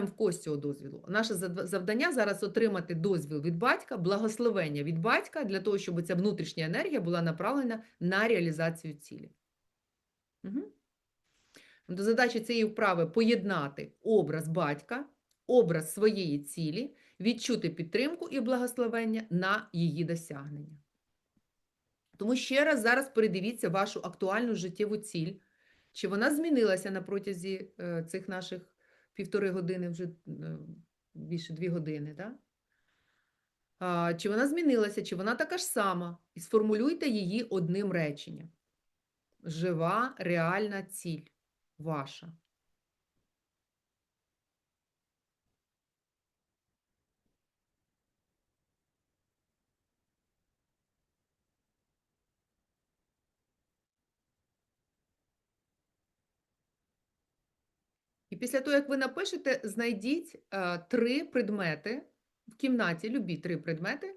в когось цього дозвілу. Наше завдання зараз отримати дозвіл від батька, благословення від батька для того, щоб ця внутрішня енергія була направлена на реалізацію цілі. Угу. До задачі цієї вправи поєднати образ батька, образ своєї цілі, відчути підтримку і благословення на її досягнення. Тому ще раз зараз передивіться вашу актуальну життєву ціль, чи вона змінилася на протязі е, цих наших півтори години, вже е, більше дві години, да? а, чи вона змінилася, чи вона така ж сама, і сформулюйте її одним реченням. Жива, реальна ціль ваша. Після того, як ви напишете, знайдіть е, три предмети в кімнаті, любі три предмети.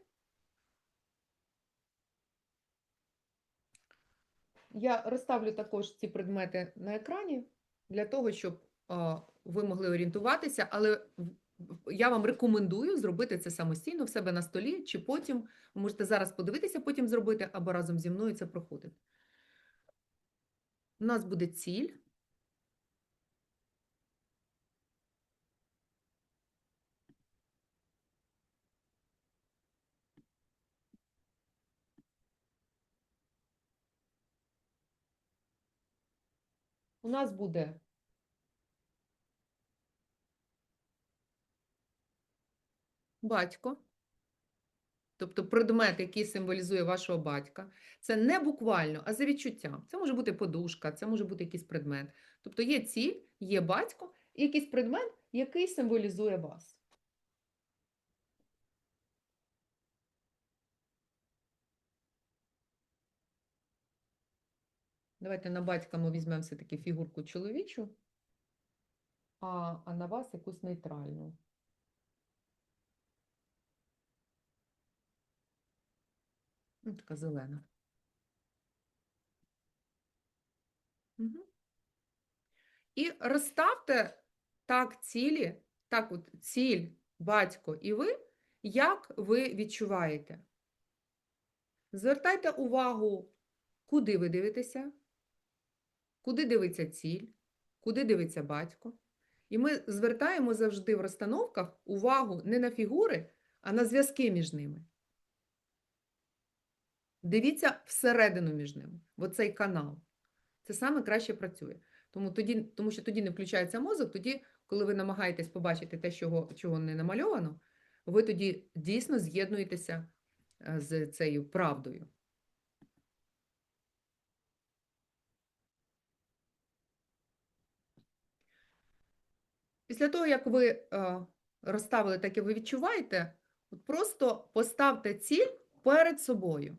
Я розставлю також ці предмети на екрані для того, щоб е, ви могли орієнтуватися, але я вам рекомендую зробити це самостійно в себе на столі, чи потім ви можете зараз подивитися, потім зробити, або разом зі мною це проходити. У нас буде ціль. У нас буде батько, тобто предмет, який символізує вашого батька. Це не буквально, а за відчуттям. Це може бути подушка, це може бути якийсь предмет. Тобто є ціль, є батько і якийсь предмет, який символізує вас. Давайте на батька ми візьмемо все-таки фігурку чоловічу, а, а на вас якусь нейтральну. Ну, така зелена. Угу. І розставте так цілі, так от ціль, батько і ви, як ви відчуваєте. Звертайте увагу, куди ви дивитеся, куди дивиться ціль, куди дивиться батько. І ми звертаємо завжди в розстановках увагу не на фігури, а на зв'язки між ними. Дивіться всередину між ними, оцей канал. Це саме краще працює. Тому, тоді, тому що тоді не включається мозок, тоді, коли ви намагаєтесь побачити те, чого, чого не намальовано, ви тоді дійсно з'єднуєтеся е, з цією правдою. Після того, як ви е, розставили так, як ви відчуваєте, просто поставте ціль перед собою.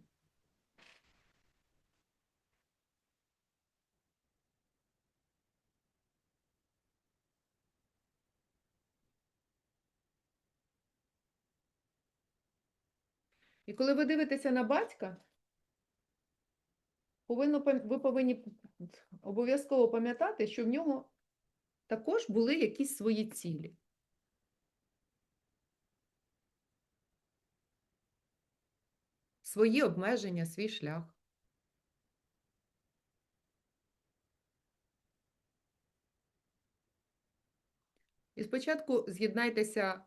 І коли ви дивитеся на батька, повинно, ви повинні обов'язково пам'ятати, що в нього також були якісь свої цілі. Свої обмеження, свій шлях. І спочатку з'єднайтеся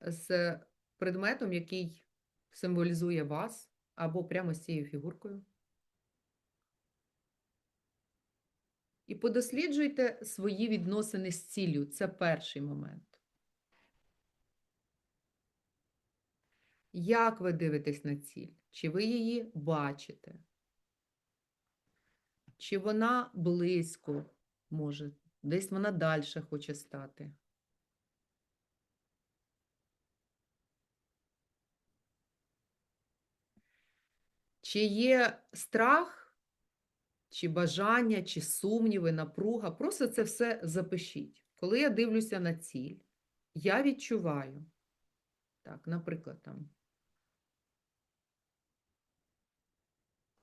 з предметом, який символізує вас, або прямо з цією фігуркою. І подосліджуйте свої відносини з ціллю. Це перший момент. Як ви дивитесь на ціль? Чи ви її бачите? Чи вона близько може, десь вона далі хоче стати? Чи є страх, чи бажання, чи сумніви, напруга? Просто це все запишіть. Коли я дивлюся на ціль, я відчуваю, так, наприклад, там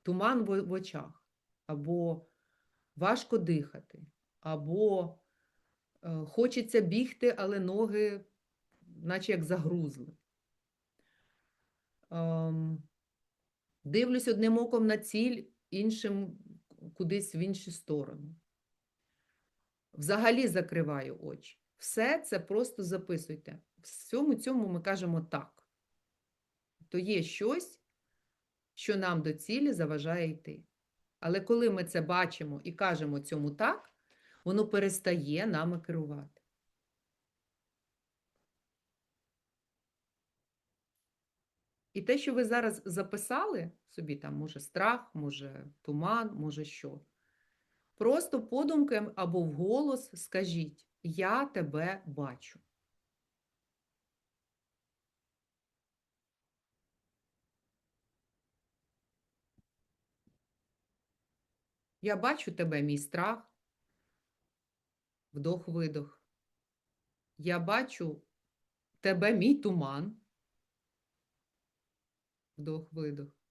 туман в очах, або важко дихати, або Е, Хочеться бігти, але ноги, наче як загрузли. Ем, Дивлюсь одним оком на ціль, іншим кудись в іншу сторону. Взагалі закриваю очі. Все це просто записуйте. Всьому цьому ми кажемо так. То є щось, що нам до цілі заважає йти. Але коли ми це бачимо і кажемо цьому так, воно перестає нами керувати. І те, що ви зараз записали собі, там, може, страх, може, туман, може що. Просто подумком або вголос скажіть: Я тебе бачу. Я бачу тебе, мій страх, вдох-видох. Я бачу тебе, мій туман. Вдох-видох.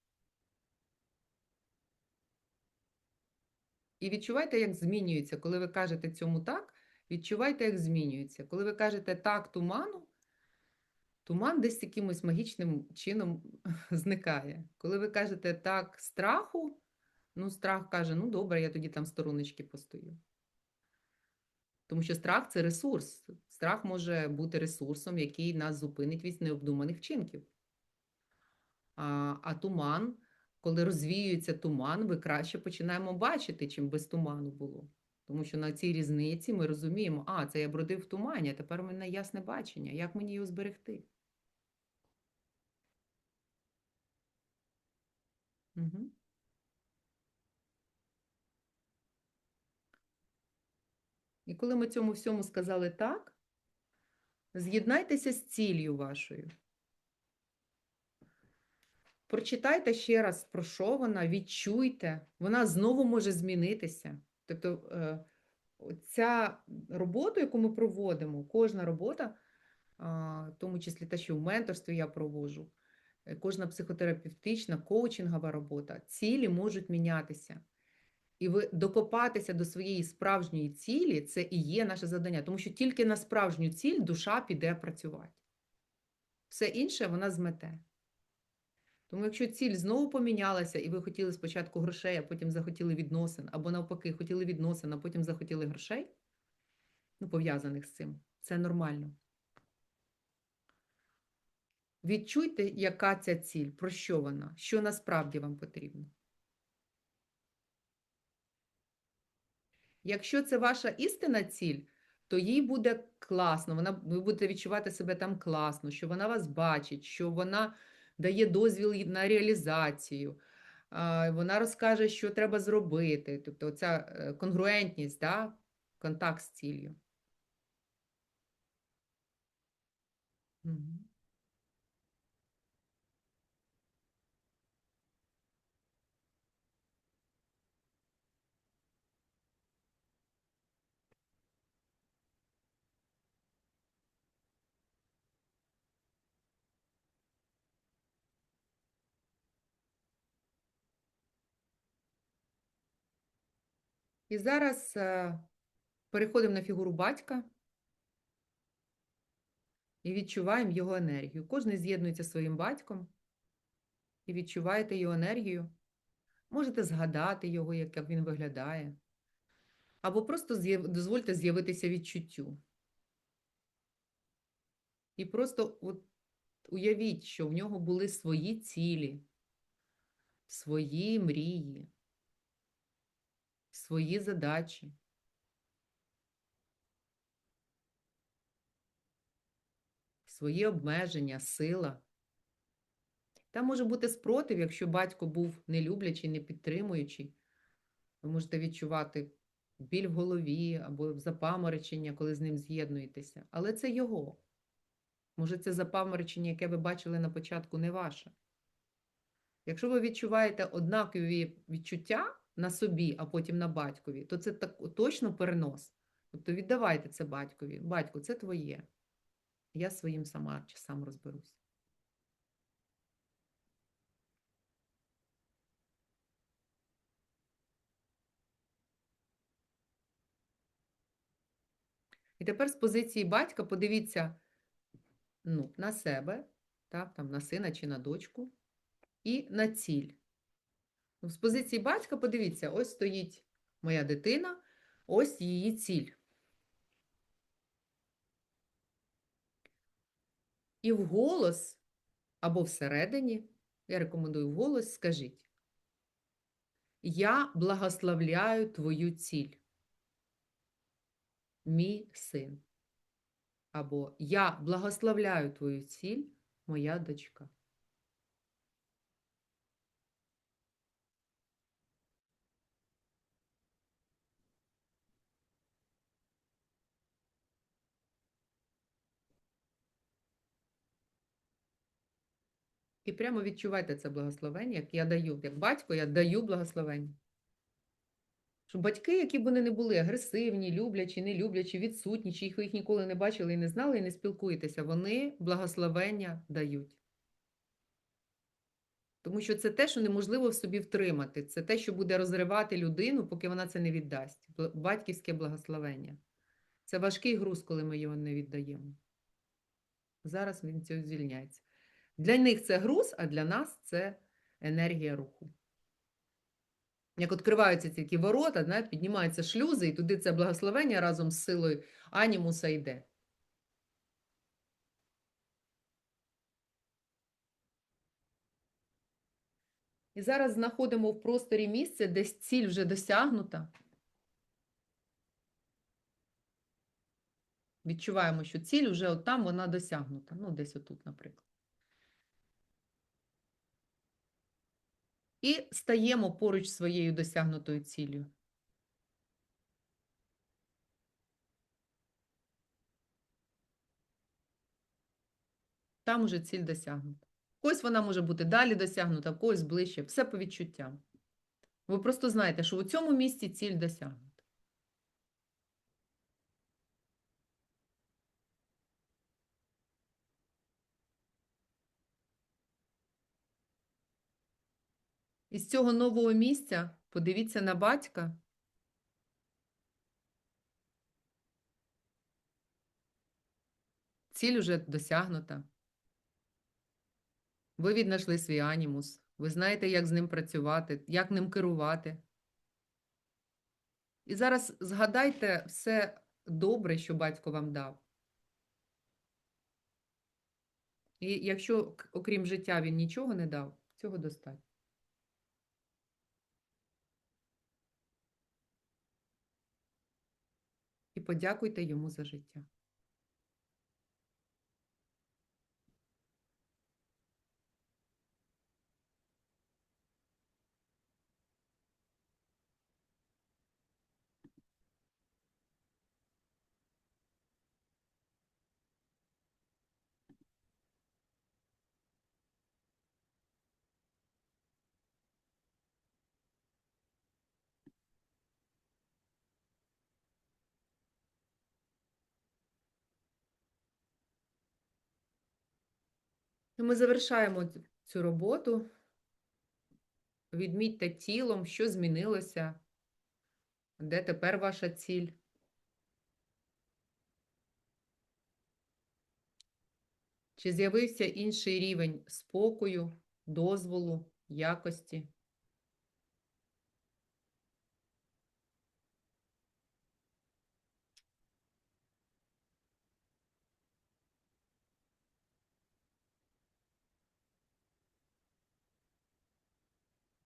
І відчувайте, як змінюється. Коли ви кажете цьому так, відчувайте, як змінюється. Коли ви кажете так туману, туман десь якимось магічним чином зникає. Коли ви кажете так страху, ну, страх каже, ну добре, я тоді там стороночки постою. Тому що страх це ресурс. Страх може бути ресурсом, який нас зупинить від необдуманих вчинків. А, а туман, коли розвіюється туман, ми краще починаємо бачити, чим без туману було. Тому що на цій різниці ми розуміємо, а, це я бродив в тумані, а тепер у мене ясне бачення. Як мені його зберегти? Угу. І коли ми цьому всьому сказали так, з'єднайтеся з ціллю вашою. Прочитайте ще раз, про що вона, відчуйте, вона знову може змінитися. Тобто е, ця робота, яку ми проводимо, кожна робота, в тому числі те, що в менторстві я проводжу, е, кожна психотерапевтична, коучингова робота, цілі можуть мінятися. І ви докопатися до своєї справжньої цілі це і є наше завдання, тому що тільки на справжню ціль душа піде працювати. Все інше вона змете. Тому, якщо ціль знову помінялася, і ви хотіли спочатку грошей, а потім захотіли відносин, або навпаки, хотіли відносин, а потім захотіли грошей, ну, пов'язаних з цим, це нормально. Відчуйте, яка ця ціль, про що вона, що насправді вам потрібно. Якщо це ваша істинна ціль, то їй буде класно, вона, ви будете відчувати себе там класно, що вона вас бачить, що вона дає дозвіл на реалізацію. Вона розкаже, що треба зробити. Тобто ця е, конгруентність, да? контакт з ціллю. Угу. І зараз е, переходимо на фігуру батька і відчуваємо його енергію. Кожен з'єднується зі своїм батьком і відчуваєте його енергію. Можете згадати його, як він виглядає. Або просто дозвольте з'явитися відчуттю. І просто от уявіть, що в нього були свої цілі, свої мрії свої задачі. Свої обмеження, сила. Там може бути спротив, якщо батько був нелюблячий, не підтримуючий. Ви можете відчувати біль в голові або запаморочення, коли з ним з'єднуєтеся. Але це його. Може, це запаморочення, яке ви бачили на початку, не ваше. Якщо ви відчуваєте однакові відчуття, на собі, а потім на батькові, то це так точно перенос. Тобто віддавайте це батькові. Батько, це твоє. Я своїм сама чи сам розберусь. І тепер з позиції батька подивіться ну, на себе, так, там, на сина чи на дочку, і на ціль. З позиції батька подивіться, ось стоїть моя дитина, ось її ціль. І вголос або всередині, я рекомендую вголос, скажіть. Я благословляю твою ціль, мій син. Або Я благословляю твою ціль, моя дочка. І прямо відчувайте це благословення, як я даю, як батько, я даю благословення. Щоб батьки, які б вони не були агресивні, люблячі, не люблячі, відсутні, чи їх ви їх ніколи не бачили і не знали, і не спілкуєтеся, вони благословення дають. Тому що це те, що неможливо в собі втримати. Це те, що буде розривати людину, поки вона це не віддасть. Батьківське благословення. Це важкий груз, коли ми його не віддаємо. Зараз він цього звільняється. Для них це груз, а для нас це енергія руху. Як відкриваються тільки ворота, знаєте, піднімаються шлюзи, і туди це благословення разом з силою анімуса йде. І зараз знаходимо в просторі місце, де ціль вже досягнута. Відчуваємо, що ціль вже от там вона досягнута. Ну, десь отут, наприклад. І стаємо поруч своєю досягнутою ціллю. Там уже ціль досягнута. Когось вона може бути далі досягнута, когось ближче. Все по відчуттям. Ви просто знаєте, що у цьому місці ціль досягнута. Із цього нового місця подивіться на батька. Ціль уже досягнута. Ви віднайшли свій анімус. Ви знаєте, як з ним працювати, як ним керувати. І зараз згадайте все добре, що батько вам дав. І якщо, окрім життя, він нічого не дав, цього достатньо. Подякуйте йому за життя. Ми завершаємо цю роботу. Відмітьте тілом, що змінилося, де тепер ваша ціль. Чи з'явився інший рівень спокою, дозволу, якості?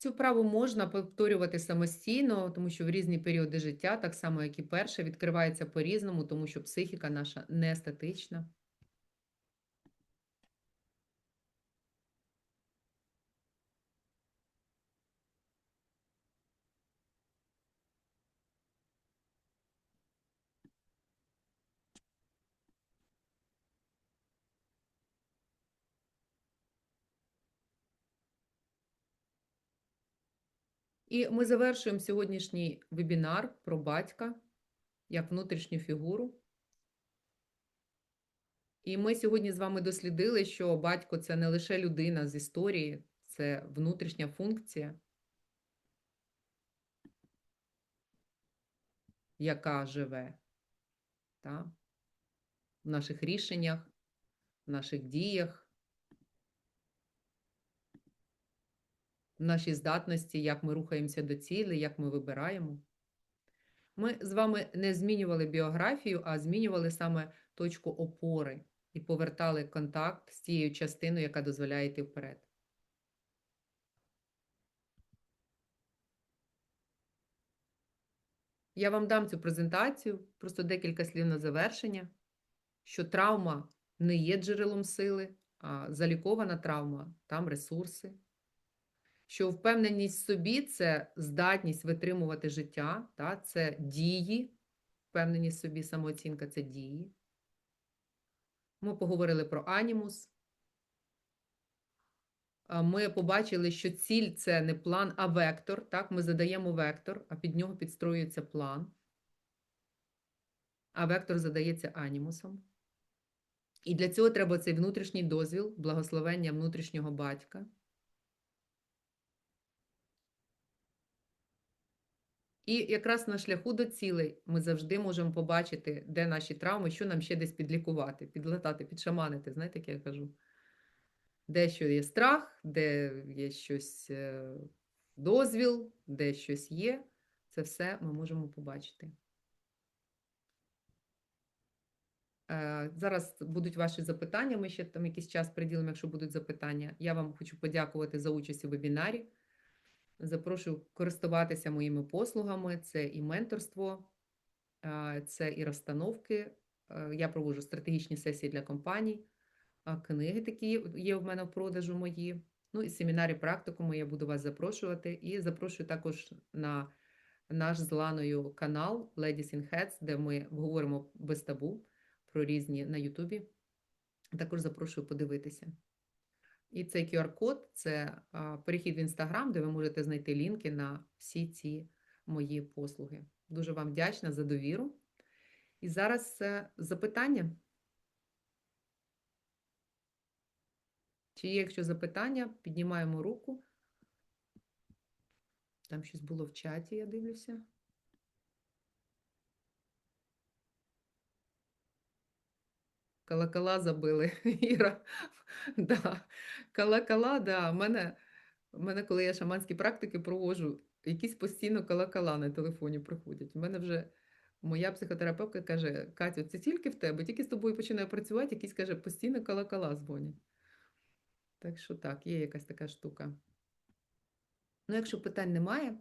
Цю вправу можна повторювати самостійно, тому що в різні періоди життя, так само як і перше, відкривається по-різному, тому що психіка наша не статична. І ми завершуємо сьогоднішній вебінар про батька як внутрішню фігуру. І ми сьогодні з вами дослідили, що батько це не лише людина з історії, це внутрішня функція, яка живе. Та? в наших рішеннях, в наших діях, в нашій здатності, як ми рухаємося до цілі, як ми вибираємо. Ми з вами не змінювали біографію, а змінювали саме точку опори і повертали контакт з тією частиною, яка дозволяє йти вперед. Я вам дам цю презентацію, просто декілька слів на завершення, що травма не є джерелом сили, а залікована травма, там ресурси. Що впевненість в собі це здатність витримувати життя, та, це дії, впевненість в собі, самооцінка це дії. Ми поговорили про анімус. Ми побачили, що ціль це не план, а вектор. Так, ми задаємо вектор, а під нього підстроюється план. А вектор задається анімусом. І для цього треба цей внутрішній дозвіл, благословення внутрішнього батька. І якраз на шляху до цілей ми завжди можемо побачити, де наші травми, що нам ще десь підлікувати, підлатати, підшаманити. Знаєте, як я кажу? Де що є страх, де є щось е, дозвіл, де щось є. Це все ми можемо побачити. Е, Зараз будуть ваші запитання. Ми ще там якийсь час приділимо, якщо будуть запитання. Я вам хочу подякувати за участь у вебінарі. Запрошую користуватися моїми послугами. Це і менторство, це і розстановки. Я проводжу стратегічні сесії для компаній, книги такі є в мене в продажу мої. Ну і семінарі практикуму я буду вас запрошувати. І запрошую також на наш з Ланою канал Ladies in Heads, де ми говоримо без табу про різні на Ютубі. Також запрошую подивитися. І цей QR-код це перехід в Інстаграм, де ви можете знайти лінки на всі ці мої послуги. Дуже вам вдячна за довіру. І зараз е, запитання. Чи є, якщо запитання, піднімаємо руку. Там щось було в чаті, я дивлюся. Колокола забили, Іра. Да. Колокола, да. Мене, мене, коли я шаманські практики проводжу, якісь постійно колокола на телефоні приходять. У мене вже моя психотерапевтка каже: Катю, це тільки в тебе, тільки з тобою починаю працювати, якісь каже, постійно колокола дзвонять. Так що так, є якась така штука. Ну, якщо питань немає,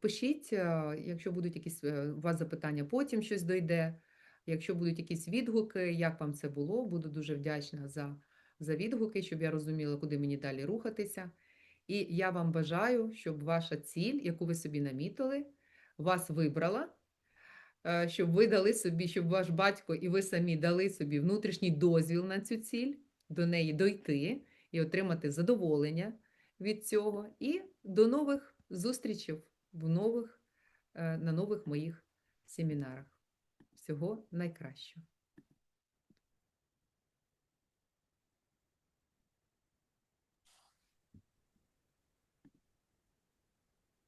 пишіть, якщо будуть якісь е, у вас запитання, потім щось дойде. Якщо будуть якісь відгуки, як вам це було, буду дуже вдячна за, за відгуки, щоб я розуміла, куди мені далі рухатися. І я вам бажаю, щоб ваша ціль, яку ви собі намітили, вас вибрала, е, щоб ви дали собі, щоб ваш батько і ви самі дали собі внутрішній дозвіл на цю ціль, до неї дойти і отримати задоволення від цього. І до нових зустрічей в нових, е, на нових моїх семінарах. Всього найкращого.